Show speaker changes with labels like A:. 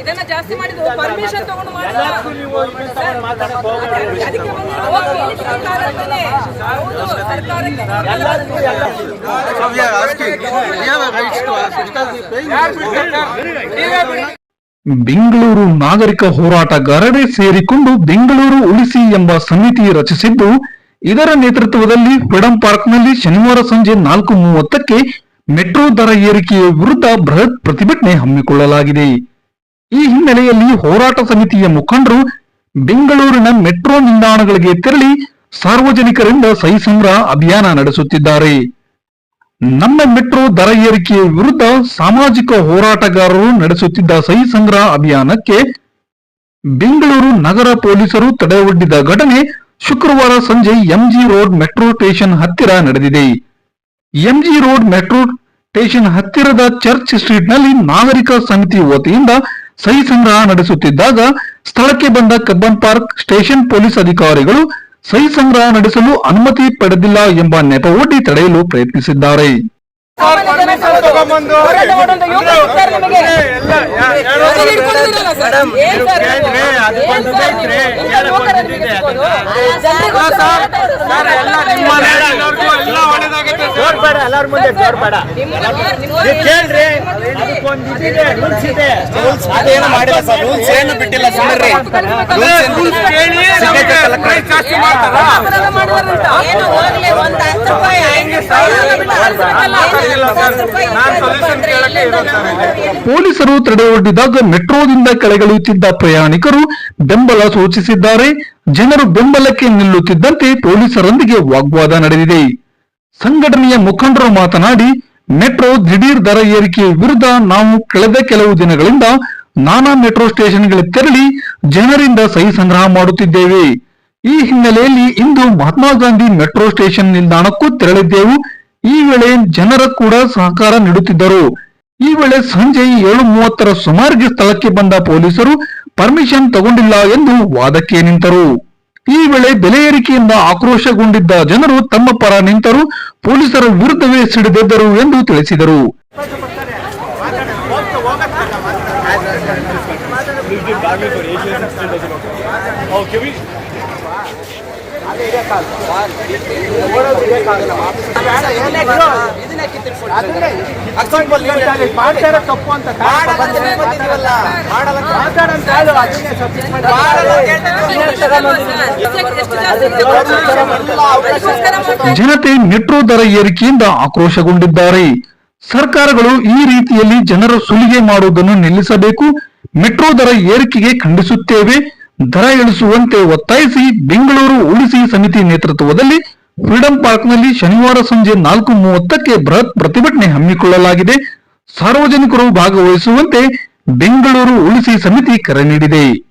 A: ಇದನ್ನ ಜಾಸ್ತಿ ಮಾಡಿದ್ದು ಪರ್ಮಿಷನ್ ತಗೊಂಡು.
B: ಬೆಂಗಳೂರು ನಾಗರಿಕ ಹೋರಾಟಗಾರರೇ ಸೇರಿಕೊಂಡು ಬೆಂಗಳೂರು ಉಳಿಸಿ ಎಂಬ ಸಮಿತಿ ರಚಿಸಿದ್ದು ಇದರ ನೇತೃತ್ವದಲ್ಲಿ ಫ್ರೀಡಂ ಪಾರ್ಕ್ನಲ್ಲಿ ಶನಿವಾರ ಸಂಜೆ ನಾಲ್ಕು ಮೂವತ್ತಕ್ಕೆ ಮೆಟ್ರೋ ದರ ಏರಿಕೆಯ ವಿರುದ್ಧ ಬೃಹತ್ ಪ್ರತಿಭಟನೆ ಹಮ್ಮಿಕೊಳ್ಳಲಾಗಿದೆ. ಈ ಹಿನ್ನೆಲೆಯಲ್ಲಿ ಹೋರಾಟ ಸಮಿತಿಯ ಮುಖಂಡರು ಬೆಂಗಳೂರಿನ ಮೆಟ್ರೋ ನಿಲ್ದಾಣಗಳಿಗೆ ತೆರಳಿ ಸಾರ್ವಜನಿಕರಿಂದ ಸಹಿ ಸಂಗ್ರಹ ಅಭಿಯಾನ ನಡೆಸುತ್ತಿದ್ದಾರೆ. ನಮ್ಮ ಮೆಟ್ರೋ ದರ ಏರಿಕೆಯ ವಿರುದ್ಧ ಸಾಮಾಜಿಕ ಹೋರಾಟಗಾರರು ನಡೆಸುತ್ತಿದ್ದ ಸಹಿ ಸಂಗ್ರಹ ಅಭಿಯಾನಕ್ಕೆ ಬೆಂಗಳೂರು ನಗರ ಪೊಲೀಸರು ತಡೆ ಒಡ್ಡಿದ ಘಟನೆ ಶುಕ್ರವಾರ ಸಂಜೆ ಎಂಜಿ ರೋಡ್ ಮೆಟ್ರೋ ಸ್ಟೇಷನ್ ಹತ್ತಿರ ನಡೆದಿದೆ. ಎಂಜಿ ರೋಡ್ ಮೆಟ್ರೋ ಸ್ಟೇಷನ್ ಹತ್ತಿರದ ಚರ್ಚ್ ಸ್ಟ್ರೀಟ್ನಲ್ಲಿ ನಾಗರಿಕ ಸಮಿತಿ ವತಿಯಿಂದ ಸಹಿ ಸಂಗ್ರಹ ನಡೆಸುತ್ತಿದ್ದಾಗ ಸ್ಥಳಕ್ಕೆ ಬಂದ ಕಬ್ಬನ್ ಪಾರ್ಕ್ ಸ್ಟೇಷನ್ ಪೊಲೀಸ್ ಅಧಿಕಾರಿಗಳು ಸಹಿ ಸಂಗ್ರಹ ನಡೆಸಲು ಅನುಮತಿ ಪಡೆದಿಲ್ಲ ಎಂಬ ನೆಪವೊಡ್ಡಿ ತಡೆಯಲು ಪ್ರಯತ್ನಿಸಿದ್ದಾರೆ.
C: ಎಲ್ಲಾರ ಮುಂದೆ ಜೋರ್ ಬೇಡ
A: ನಿಮ್ಮ- ನಿಮ್ಮ-
C: ನೀವು ಕೇಳ್ರಿ.
D: ಅದೇನು ಮಾಡಿಲ್ಲ ಸರ್. ರೂಲ್ಸ್ ಏನು ಬಿಟ್ಟಿಲ್ಲ ಸುಮ್ಮನೆ ರೂಲ್ಸ್ ಕೇಳಿ
A: ಅಪರಾಧ ಮಾಡಿದಾರಂತ.
B: ಪೊಲೀಸರು ತಡೆ ಒಡ್ಡಿದಾಗ ಮೆಟ್ರೋದಿಂದ ಕೆಳಗಿಳಿಯುತ್ತಿದ್ದ ಪ್ರಯಾಣಿಕರು ಬೆಂಬಲ ಸೂಚಿಸಿದ್ದಾರೆ. ಜನರು ಬೆಂಬಲಕ್ಕೆ ನಿಲ್ಲುತ್ತಿದ್ದಂತೆ ಪೊಲೀಸರೊಂದಿಗೆ ವಾಗ್ವಾದ ನಡೆದಿದೆ. ಸಂಘಟನೆಯ ಮುಖಂಡರು ಮಾತನಾಡಿ, ಮೆಟ್ರೋ ದಿಢೀರ್ ದರ ಏರಿಕೆ ವಿರುದ್ಧ ನಾವು ಕಳೆದ ಕೆಲವು ದಿನಗಳಿಂದ ನಾನಾ ಮೆಟ್ರೋ ಸ್ಟೇಷನ್ಗಳಿಗೆ ತೆರಳಿ ಜನರಿಂದ ಸಹಿ ಸಂಗ್ರಹ ಮಾಡುತ್ತಿದ್ದೇವೆ. ಈ ಹಿನ್ನೆಲೆಯಲ್ಲಿ ಇಂದು ಮಹಾತ್ಮ ಗಾಂಧಿ ಮೆಟ್ರೋ ಸ್ಟೇಷನ್ ನಿಲ್ದಾಣಕ್ಕೂ ತೆರಳಿದ್ದೆವು. ಈ ವೇಳೆ ಜನರ ಕೂಡ ಸಹಕಾರ ನೀಡುತ್ತಿದ್ದರು. ಈ ವೇಳೆ ಸಂಜೆ ಏಳು ಮೂವತ್ತರ ಸುಮಾರಿಗೆ ಸ್ಥಳಕ್ಕೆ ಬಂದ ಪೊಲೀಸರು ಪರ್ಮಿಷನ್ ತಗೊಂಡಿಲ್ಲ ಎಂದು ವಾದಕ್ಕೆ ನಿಂತರು. ಈ ವೇಳೆ ಬೆಲೆ ಏರಿಕೆಯಿಂದ ಆಕ್ರೋಶಗೊಂಡಿದ್ದ ಜನರು ತಮ್ಮ ಪರ ನಿಂತರು. ಪೊಲೀಸರ ವಿರುದ್ಧವೇ ಸಿಡಿದೆದ್ದರು ಎಂದು ತಿಳಿಸಿದರು.
C: ಮಾಡ್ತಾರ ತಪ್ಪು ಅಂತ.
B: ಜನತೆ ಮೆಟ್ರೋ ದರ ಏರಿಕೆಯಿಂದ ಆಕ್ರೋಶಗೊಂಡಿದ್ದಾರೆ. ಸರ್ಕಾರಗಳು ಈ ರೀತಿಯಲ್ಲಿ ಜನರ ಸುಲಿಗೆ ಮಾಡುವುದನ್ನು ನಿಲ್ಲಿಸಬೇಕು. ಮೆಟ್ರೋ ದರ ಏರಿಕೆಗೆ ಖಂಡಿಸುತ್ತೇವೆ. ದರ ಇಳಿಸುವಂತೆ ಒತ್ತಾಯಿಸಿ ಬೆಂಗಳೂರು ಉಳಿಸಿ ಸಮಿತಿ ನೇತೃತ್ವದಲ್ಲಿ ಫ್ರೀಡಂ ಪಾರ್ಕ್ನಲ್ಲಿ ಶನಿವಾರ ಸಂಜೆ ನಾಲ್ಕು ಮೂವತ್ತಕ್ಕೆ ಬೃಹತ್ ಪ್ರತಿಭಟನೆ ಹಮ್ಮಿಕೊಳ್ಳಲಾಗಿದೆ. ಸಾರ್ವಜನಿಕರು ಭಾಗವಹಿಸುವಂತೆ ಬೆಂಗಳೂರು ಉಳಿಸಿ ಸಮಿತಿ ಕರೆ ನೀಡಿದೆ.